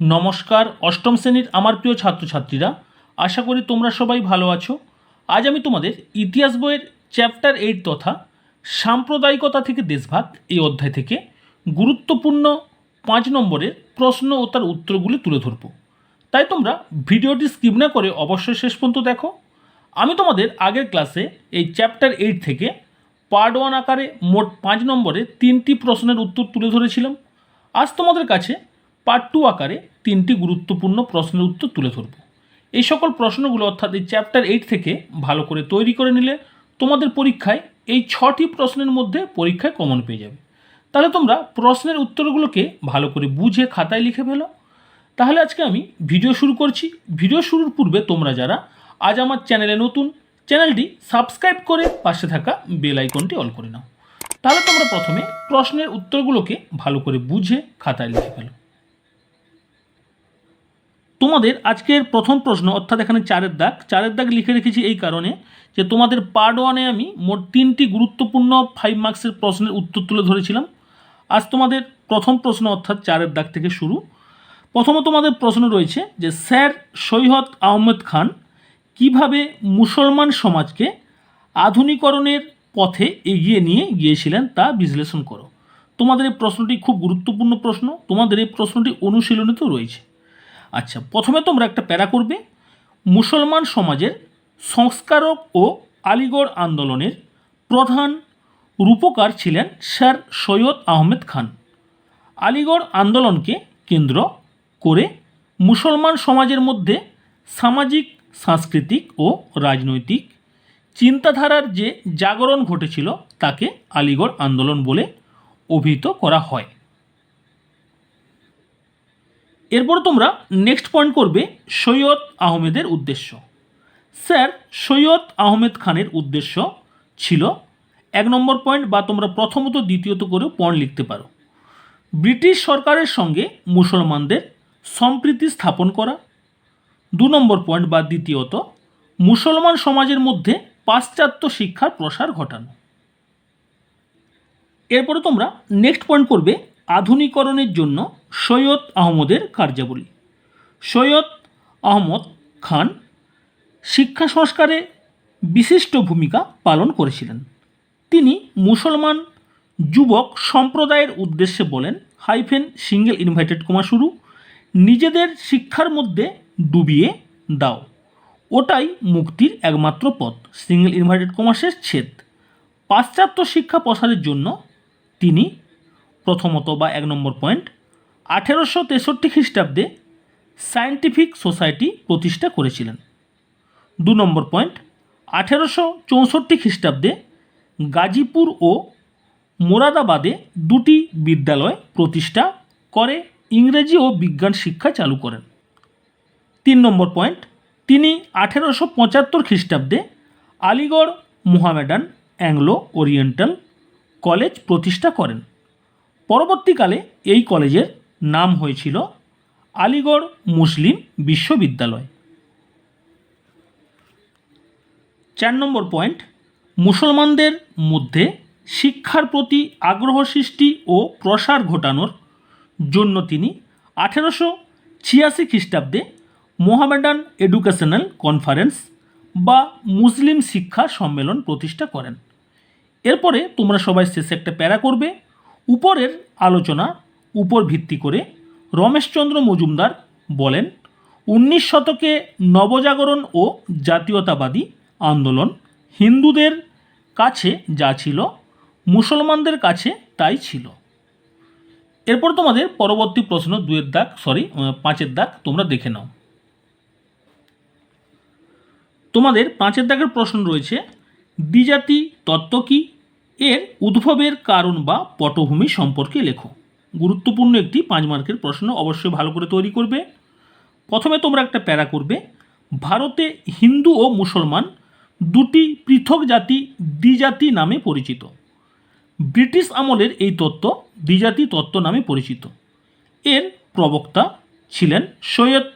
নমস্কার, অষ্টম শ্রেণির আমার প্রিয় ছাত্রছাত্রীরা, আশা করি তোমরা সবাই ভালো আছো। আজ আমি তোমাদের ইতিহাস বইয়ের চ্যাপ্টার এইট তথা সাম্প্রদায়িকতা থেকে দেশভাগ এই অধ্যায় থেকে গুরুত্বপূর্ণ পাঁচ নম্বরের প্রশ্ন ও তার উত্তরগুলি তুলে ধরব। তাই তোমরা ভিডিওটি স্কিপ না করে অবশ্যই শেষ পর্যন্ত দেখো। আমি তোমাদের আগের ক্লাসে এই চ্যাপ্টার এইট থেকে পার্ট ওয়ান আকারে মোট পাঁচ নম্বরে তিনটি প্রশ্নের উত্তর তুলে ধরেছিলাম। আজ তোমাদের কাছে পার্ট টু আকারে তিনটি গুরুত্বপূর্ণ প্রশ্নের উত্তর তুলে ধরব। এই সকল প্রশ্নগুলো অর্থাৎ এই চ্যাপ্টার এইট থেকে ভালো করে তৈরি করে নিলে তোমাদের পরীক্ষায় এই ছটি প্রশ্নের মধ্যে পরীক্ষায় কমন পেয়ে যাবে। তাহলে তোমরা প্রশ্নের উত্তরগুলোকে ভালো করে বুঝে খাতায় লিখে ফেলো। তাহলে আজকে আমি ভিডিও শুরু করছি। ভিডিও শুরুর পূর্বে তোমরা যারা আজ আমার চ্যানেলে নতুন চ্যানেলটি সাবস্ক্রাইব করে পাশে থাকা বেল আইকনটি অল করে নাও। তাহলে তোমরা প্রথমে প্রশ্নের উত্তরগুলোকে ভালো করে বুঝে খাতায় লিখে ফেলো। তোমাদের আজকের প্রথম প্রশ্ন, অর্থাৎ এখানে চারের দাগ। চারের দাগ লিখে রেখেছি এই কারণে যে তোমাদের পার্ট ওয়ানে আমি মোট তিনটি গুরুত্বপূর্ণ ফাইভ মার্কসের প্রশ্নের উত্তর তুলে ধরেছিলাম। আজ তোমাদের প্রথম প্রশ্ন, অর্থাৎ চারের দাগ থেকে শুরু। প্রথমে তোমাদের প্রশ্ন রয়েছে যে, স্যার সৈয়দ আহমেদ খান কীভাবে মুসলমান সমাজকে আধুনিকরণের পথে এগিয়ে নিয়ে গিয়েছিলেন তা বিশ্লেষণ করো। তোমাদের এই প্রশ্নটি খুব গুরুত্বপূর্ণ প্রশ্ন। তোমাদের এই প্রশ্নটি অনুশীলনীতেও রয়েছে। আচ্ছা প্রথমে তোমরা একটা প্যারা করবে। মুসলমান সমাজের সংস্কারক ও আলিগড় আন্দোলনের প্রধান রূপকার ছিলেন স্যার সৈয়দ আহমেদ খান। আলিগড় আন্দোলনকে কেন্দ্র করে মুসলমান সমাজের মধ্যে সামাজিক, সাংস্কৃতিক ও রাজনৈতিক চিন্তাধারার যে জাগরণ ঘটেছিল তাকে আলিগড় আন্দোলন বলে অভিহিত করা হয়। এরপর তোমরা নেক্সট পয়েন্ট করবে সৈয়দ আহমেদের উদ্দেশ্য। স্যার, সৈয়দ আহমেদ খানের উদ্দেশ্য ছিল, এক নম্বর পয়েন্ট বা তোমরা প্রথমত দ্বিতীয়ত করেও পয়েন্ট লিখতে পারো। ব্রিটিশ সরকারের সঙ্গে মুসলমানদের সম্প্রীতি স্থাপন করা। দু নম্বর পয়েন্ট বা দ্বিতীয়ত, মুসলমান সমাজের মধ্যে পাশ্চাত্য শিক্ষার প্রসার ঘটানো। এরপরে তোমরা নেক্সট পয়েন্ট করবে আধুনিকরণের জন্য সৈয়দ আহমদের কার্যাবলী। সৈয়দ আহমদ খান শিক্ষা সংস্কারে বিশিষ্ট ভূমিকা পালন করেছিলেন। তিনি মুসলমান যুবক সম্প্রদায়ের উদ্দেশ্যে বলেন, হাইফেন সিঙ্গেল ইনভাইটেড কমা শুরু, নিজেদের শিক্ষার মধ্যে ডুবিয়ে দাও। ওটাই মুক্তির একমাত্র পথ। সিঙ্গেল ইনভাইটেড কমার্সের ছেদ। পাশ্চাত্য শিক্ষা প্রসারের জন্য তিনি প্রথমত বা এক নম্বর পয়েন্ট আঠেরোশো তেষট্টি খ্রিস্টাব্দে সায়েন্টিফিক সোসাইটি প্রতিষ্ঠা করেছিলেন। দু নম্বর পয়েন্ট, আঠেরোশো চৌষট্টি খ্রিস্টাব্দে গাজীপুর ও মোরাদাবাদে দুটি বিদ্যালয় প্রতিষ্ঠা করে ইংরেজি ও বিজ্ঞান শিক্ষা চালু করেন। তিন নম্বর পয়েন্ট, তিনি আঠেরোশো পঁচাত্তর খ্রিস্টাব্দে Aligarh Mohammedan Anglo Oriental College প্রতিষ্ঠা করেন। পরবর্তীকালে এই কলেজের নাম হয়েছিল আলিগড় মুসলিম বিশ্ববিদ্যালয়। চার নম্বর পয়েন্ট, মুসলমানদের মধ্যে শিক্ষার প্রতি আগ্রহ সৃষ্টি ও প্রসার ঘটানোর জন্য তিনি আঠেরোশো ছিয়াশি খ্রিস্টাব্দে মোহামেডান এডুকেশনাল কনফারেন্স বা মুসলিম শিক্ষা সম্মেলন প্রতিষ্ঠা করেন। এরপরে তোমরা সবাই শেষে একটা প্যারা করবে। উপরের আলোচনা উপর ভিত্তি করে রমেশচন্দ্র মজুমদার বলেন, উনিশ শতকে নবজাগরণ ও জাতীয়তাবাদী আন্দোলন হিন্দুদের কাছে যা ছিল, মুসলমানদের কাছে তাই ছিল। এরপর তোমাদের পরবর্তী প্রশ্ন দুয়ের দাগ সরি পাঁচের দাগ তোমরা দেখে নাও। তোমাদের পাঁচের দাগের প্রশ্ন রয়েছে, দ্বিজাতি তত্ত্ব কী? এর উদ্ভবের কারণ বা পটভূমি সম্পর্কে লেখো। গুরুত্বপূর্ণ একটি পাঁচ মার্কের প্রশ্ন অবশ্যই ভালো করে তৈরি করবে। প্রথমে তোমরা একটা প্যারা করবে। ভারতে হিন্দু ও মুসলমান দুটি পৃথক জাতি দ্বিজাতি নামে পরিচিত। ব্রিটিশ আমলের এই তত্ত্ব দ্বিজাতি তত্ত্ব নামে পরিচিত। এর প্রবক্তা ছিলেন সৈয়দ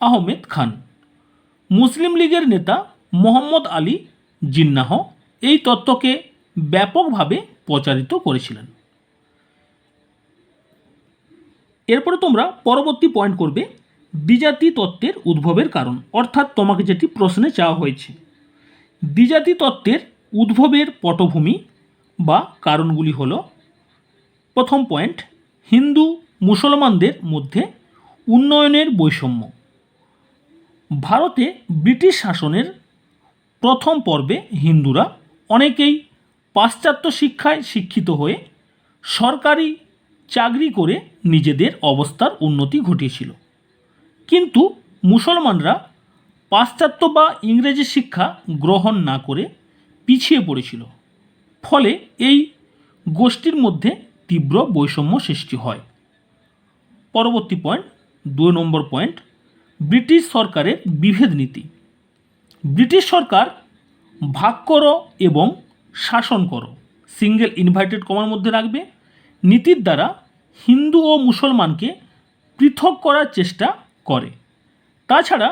আহমেদ খান। মুসলিম লীগের নেতা মোহাম্মদ আলী জিন্নাহ এই তত্ত্বকে ব্যাপকভাবে প্রচারিত করেছিলেন। এরপরে তোমরা পরবর্তী পয়েন্ট করবে দ্বিজাতি তত্ত্বের উদ্ভবের কারণ। অর্থাৎ তোমাকে যেটি প্রশ্নে চাওয়া হয়েছে। দ্বিজাতি তত্ত্বের উদ্ভবের পটভূমি বা কারণগুলি হল, প্রথম পয়েন্ট হিন্দু মুসলমানদের মধ্যে উন্নয়নের বৈষম্য। ভারতে ব্রিটিশ শাসনের প্রথম পর্বে হিন্দুরা অনেকেই পাশ্চাত্য শিক্ষায় শিক্ষিত হয়ে সরকারি চাকরি করে নিজেদের অবস্থার উন্নতি ঘটিয়েছিল। কিন্তু মুসলমানরা পাশ্চাত্য বা ইংরেজি শিক্ষা গ্রহণ না করে পিছিয়ে পড়েছিল। ফলে এই গোষ্ঠীর মধ্যে তীব্র বৈষম্য সৃষ্টি হয়। পরবর্তী পয়েন্ট, দুই নম্বর পয়েন্ট, ব্রিটিশ সরকারের বিভেদ নীতি। ব্রিটিশ সরকার ভাগ করো এবং শাসন করো। সিঙ্গেল ইনভাইটেড কমার মধ্যে রাখবে নীতির দ্বারা হিন্দু ও মুসলমানকে পৃথক করার চেষ্টা করে। তাছাড়া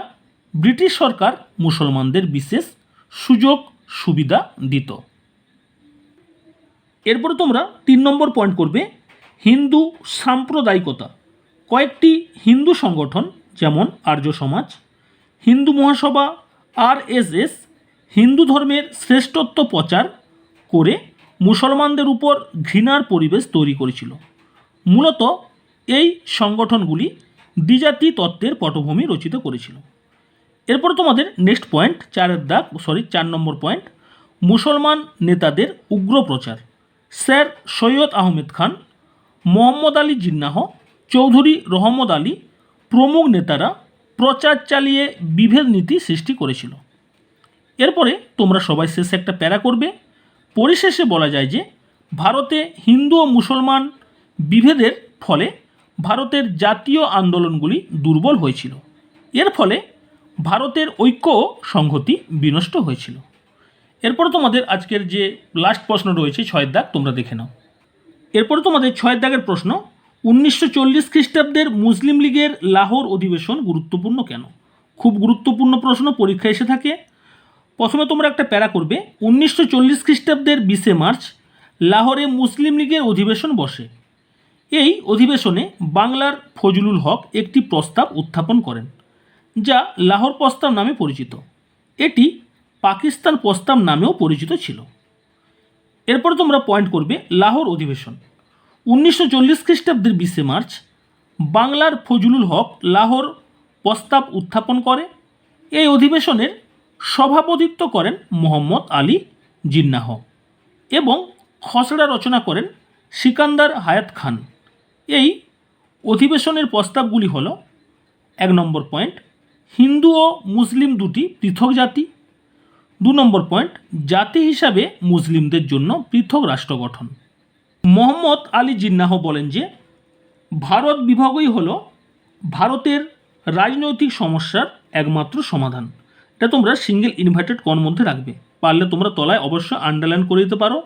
ব্রিটিশ সরকার মুসলমানদের বিশেষ সুযোগ সুবিধা দিত। এরপরে তোমরা তিন নম্বর পয়েন্ট করবে, হিন্দু সাম্প্রদায়িকতা। কয়েকটি হিন্দু সংগঠন যেমন আর্য সমাজ, হিন্দু মহাসভা আরএসএস হিন্দু ধর্মের শ্রেষ্ঠত্ব প্রচার করে মুসলমানদের উপর ঘৃণার পরিবেশ তৈরি করেছিল। মূলত এই সংগঠনগুলি দ্বিজাতি তত্ত্বের পটভূমি রচিত করেছিল। এরপর তোমাদের নেক্সট পয়েন্ট চারের দাগ সরি চার নম্বর পয়েন্ট মুসলমান নেতাদের উগ্র প্রচার। স্যার সৈয়দ আহমেদ খান, মোহাম্মদ আলী জিন্নাহ, চৌধুরী রহমদ আলী প্রমুখ নেতারা প্রচার চালিয়ে বিভেদ নীতি সৃষ্টি করেছিল। এরপরে তোমরা সবাই শেষে একটা প্যারা করবে। পরিশেষে বলা যায় যে ভারতে হিন্দু ও মুসলমান বিভেদের ফলে ভারতের জাতীয় আন্দোলনগুলি দুর্বল হয়েছিল। এর ফলে ভারতের ঐক্য সংহতি বিনষ্ট হয়েছিল। এরপর তোমাদের আজকের যে লাস্ট প্রশ্ন রয়েছে ছয়ের দাগ তোমরা দেখে নাও। এরপর তোমাদের ছয়ের দাগের প্রশ্ন, উনিশশো চল্লিশ খ্রিস্টাব্দের মুসলিম লীগের লাহোর অধিবেশন গুরুত্বপূর্ণ কেন? খুব গুরুত্বপূর্ণ প্রশ্ন, পরীক্ষা এসে থাকে। প্রথমে তোমরা একটা প্যারা করবে। উনিশশো চল্লিশ খ্রিস্টাব্দের বিশে মার্চ লাহোরে মুসলিম লীগের অধিবেশন বসে। এই অধিবেশনে বাংলার ফজলুল হক একটি প্রস্তাব উত্থাপন করেন, যা লাহোর প্রস্তাব নামে পরিচিত। এটি পাকিস্তান প্রস্তাব নামেও পরিচিত ছিল। এরপর তোমরা পয়েন্ট করবে লাহোর অধিবেশন। উনিশশো চল্লিশ খ্রিস্টাব্দের বিশে মার্চ বাংলার ফজলুল হক লাহোর প্রস্তাব উত্থাপন করে। এই অধিবেশনের সভাপতিত্ব করেন মোহাম্মদ আলী জিন্নাহ এবং খসড়া রচনা করেন সিকান্দার হায়াত খান। এই অধিবেশনের প্রস্তাবগুলি হল, এক নম্বর পয়েন্ট, হিন্দু ও মুসলিম দুটি পৃথক জাতি। দু নম্বর পয়েন্ট, জাতি হিসাবে মুসলিমদের জন্য পৃথক রাষ্ট্র গঠন। মোহাম্মদ আলী জিন্নাহ বলেন যে, ভারত বিভাগই হল ভারতের রাজনৈতিক সমস্যার একমাত্র সমাধান। এটা তোমরা সিঙ্গেল ইনভার্টেড কন মধ্যে রাখবে। পারলে তোমরা তলায় অবশ্যই আন্ডারলাইন করে দিতে পারো।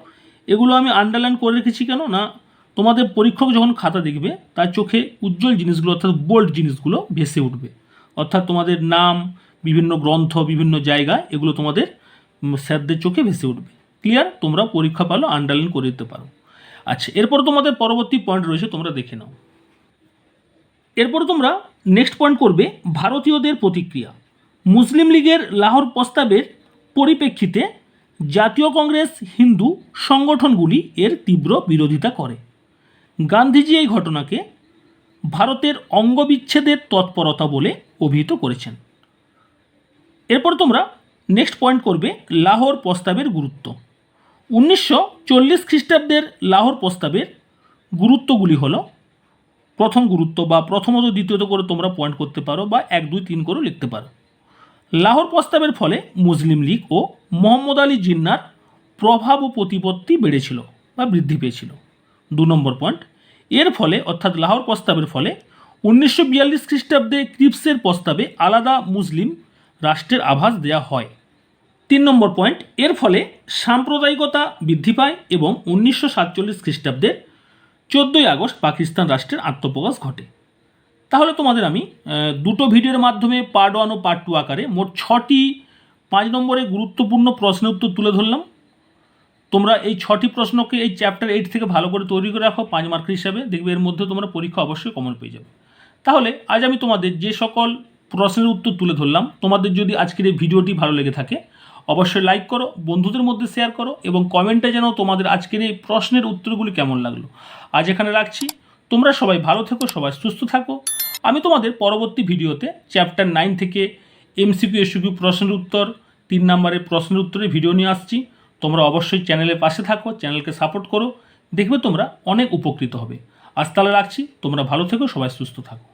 এগুলো আমি আন্ডারলাইন করে রেখেছি কেন? না, তোমাদের পরীক্ষক যখন খাতা দেখবে, তার চোখে উজ্জ্বল জিনিসগুলো অর্থাৎ বোল্ড জিনিসগুলো ভেসে উঠবে। অর্থাৎ তোমাদের নাম, বিভিন্ন গ্রন্থ, বিভিন্ন জায়গা, এগুলো তোমাদের স্যারদের চোখে ভেসে উঠবে। ক্লিয়ার তোমরা পরীক্ষা পালো আন্ডারলাইন করে দিতে পারো। আচ্ছা এরপর তোমাদের পরবর্তী পয়েন্ট রয়েছে, তোমরা দেখে নাও। এরপর তোমরা নেক্সট পয়েন্ট করবে ভারতীয়দের প্রতিক্রিয়া। মুসলিম লীগের লাহোর প্রস্তাবের পরিপ্রেক্ষিতে জাতীয় কংগ্রেস হিন্দু সংগঠনগুলি এর তীব্র বিরোধিতা করে। গান্ধীজি এই ঘটনাকে ভারতের অঙ্গবিচ্ছেদের তৎপরতা বলে অভিহিত করেছেন। এরপর তোমরা নেক্সট পয়েন্ট করবে লাহোর প্রস্তাবের গুরুত্ব। উনিশশো চল্লিশ খ্রিস্টাব্দের লাহোর প্রস্তাবের গুরুত্বগুলি হলো, প্রথম গুরুত্ব বা প্রথমত দ্বিতীয়ত করে তোমরা পয়েন্ট করতে পারো বা এক, দুই, তিন করেও লিখতে পারো। লাহোর প্রস্তাবের ফলে মুসলিম লীগ ও মোহাম্মদ আলী জিন্নার প্রভাব ও প্রতিপত্তি বেড়েছিল বা বৃদ্ধি পেয়েছিল। দু নম্বর পয়েন্ট, এর ফলে, অর্থাৎ লাহোর প্রস্তাবের ফলে উনিশশো বিয়াল্লিশ খ্রিস্টাব্দে ক্রিপসের প্রস্তাবে আলাদা মুসলিম রাষ্ট্রের আভাস দেওয়া হয়। তিন নম্বর পয়েন্ট, এর ফলে সাম্প্রদায়িকতা বৃদ্ধি পায় এবং উনিশশো সাতচল্লিশ খ্রিস্টাব্দের চোদ্দোই আগস্ট পাকিস্তান রাষ্ট্রের আত্মপ্রকাশ ঘটে। তাহলে তোমাদের আমি দুটো ভিডিওর মাধ্যমে পার্ট ওয়ান ও পার্ট টু আকারে মোট ছটি পাঁচ নম্বরে গুরুত্বপূর্ণ প্রশ্নের উত্তর তুলে ধরলাম। তোমরা এই ছটি প্রশ্নকে এই চ্যাপ্টার এইট থেকে ভালো করে তৈরি করে রাখো, পাঁচ মার্কের হিসাবে। দেখবে এর মধ্যে তোমরা পরীক্ষা অবশ্যই কমন পেয়ে যাবে। তাহলে আজ আমি তোমাদের যে সকল প্রশ্নের উত্তর তুলে ধরলাম, তোমাদের যদি আজকের এই ভিডিওটি ভালো লেগে থাকে, অবশ্যই লাইক করো, বন্ধুদের মধ্যে শেয়ার করো এবং কমেন্টে যেন তোমাদের আজকের এই প্রশ্নের উত্তরগুলি কেমন লাগল। আজ এখানে রাখছি। তোমরা সবাই ভালো থেকো, সবাই সুস্থ থাকো। আমি তোমাদের পরবর্তী ভিডিওতে চ্যাপ্টার নাইন থেকে এমসিকিউ এসিকিউ প্রশ্নের উত্তর, তিন নম্বরের প্রশ্নের উত্তরে ভিডিও নিয়ে আসছি। তোমরা অবশ্যই চ্যানেলের পাশে থাকো চ্যানেলকে সাপোর্ট করো। দেখবে তোমরা অনেক উপকৃত হবে। আজ তাহলে রাখছি। তোমরা ভালো থেকো, সবাই সুস্থ থাকো।